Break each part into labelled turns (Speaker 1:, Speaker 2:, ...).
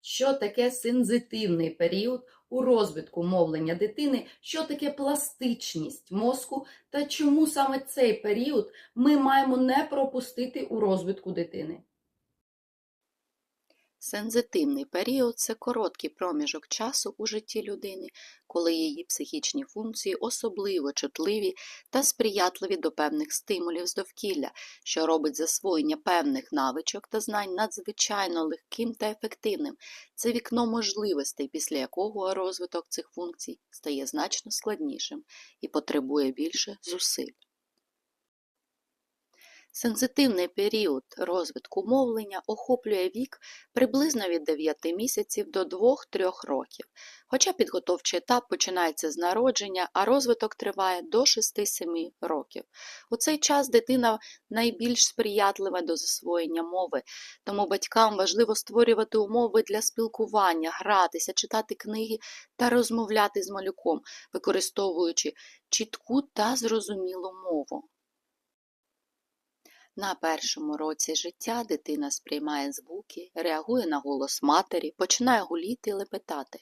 Speaker 1: Що таке сензитивний період у розвитку мовлення дитини, що таке пластичність мозку та чому саме цей період ми маємо не пропустити у розвитку дитини?
Speaker 2: Сензитивний період це короткий проміжок часу у житті людини, коли її психічні функції особливо чутливі та сприятливі до певних стимулів з довкілля, що робить засвоєння певних навичок та знань надзвичайно легким та ефективним. Це вікно можливостей, після якого розвиток цих функцій стає значно складнішим і потребує більше зусиль. Сензитивний період розвитку мовлення охоплює вік приблизно від 9 місяців до 2-3 років, хоча підготовчий етап починається з народження, а розвиток триває до 6-7 років. У цей час дитина найбільш сприятлива до засвоєння мови, тому батькам важливо створювати умови для спілкування, гратися, читати книги та розмовляти з малюком, використовуючи чітку та зрозумілу мову. На першому році життя дитина сприймає звуки, реагує на голос матері, починає гуліти і лепетати.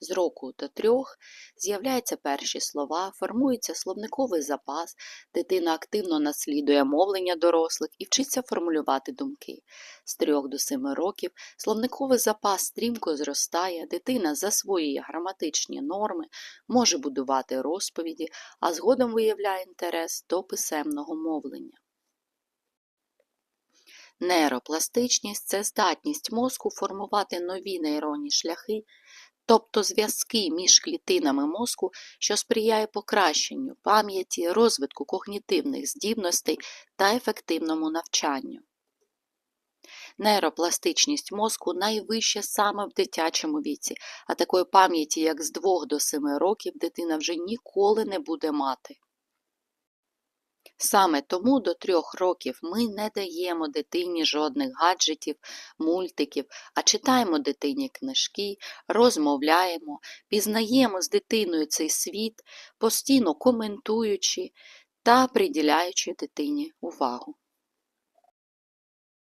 Speaker 2: З року до трьох з'являються перші слова, формується словниковий запас, дитина активно наслідує мовлення дорослих і вчиться формулювати думки. З трьох до семи років словниковий запас стрімко зростає, дитина засвоює граматичні норми, може будувати розповіді, а згодом виявляє інтерес до писемного мовлення. Нейропластичність це здатність мозку формувати нові нейронні шляхи, тобто зв'язки між клітинами мозку, що сприяє покращенню пам'яті, розвитку когнітивних здібностей та ефективному навчанню. Нейропластичність мозку найвища саме в дитячому віці, а такої пам'яті, як з 2 до 7 років, дитина вже ніколи не буде мати. Саме тому до трьох років ми не даємо дитині жодних гаджетів, мультиків, а читаємо дитині книжки, розмовляємо, пізнаємо з дитиною цей світ, постійно коментуючи та приділяючи дитині увагу.